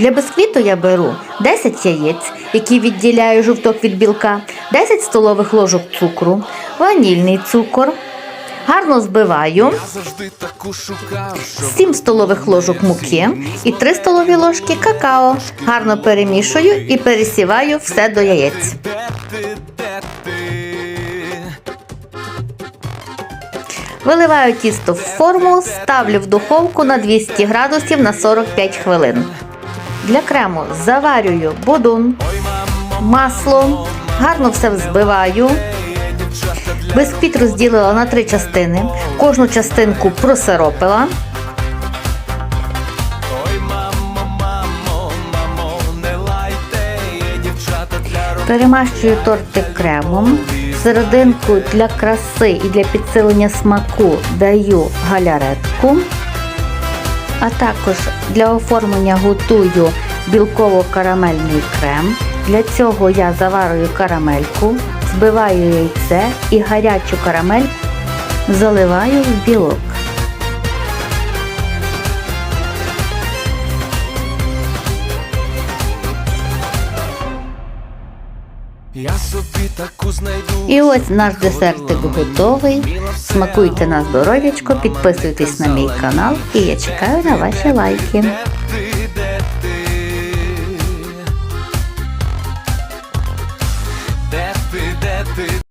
Для бисквіту я беру 10 яєць, які відділяю жовток від білка, 10 столових ложок цукру, ванільний цукор. Гарно збиваю, завжди таку шукав, що 7 столових ложок муки і 3 столові ложки какао. Гарно перемішую і пересіваю все до яєць. Виливаю тісто в форму, ставлю в духовку на 200 градусів на 45 хвилин. Для крему заварюю будун, масло, гарно все взбиваю. Бисквіт розділила на три частини. Кожну частинку просиропила. Перемащую тортик кремом. Серединку для краси і для підсилення смаку даю галяретку. А також для оформлення готую білково-карамельний крем. Для цього я заварюю карамельку, збиваю яйце і гарячу карамель заливаю в білок. Я собі таку знайду. І ось наш десертик готовий. Смакуйте на здоров'ячко, підписуйтесь на мій канал, і я чекаю на ваші лайки.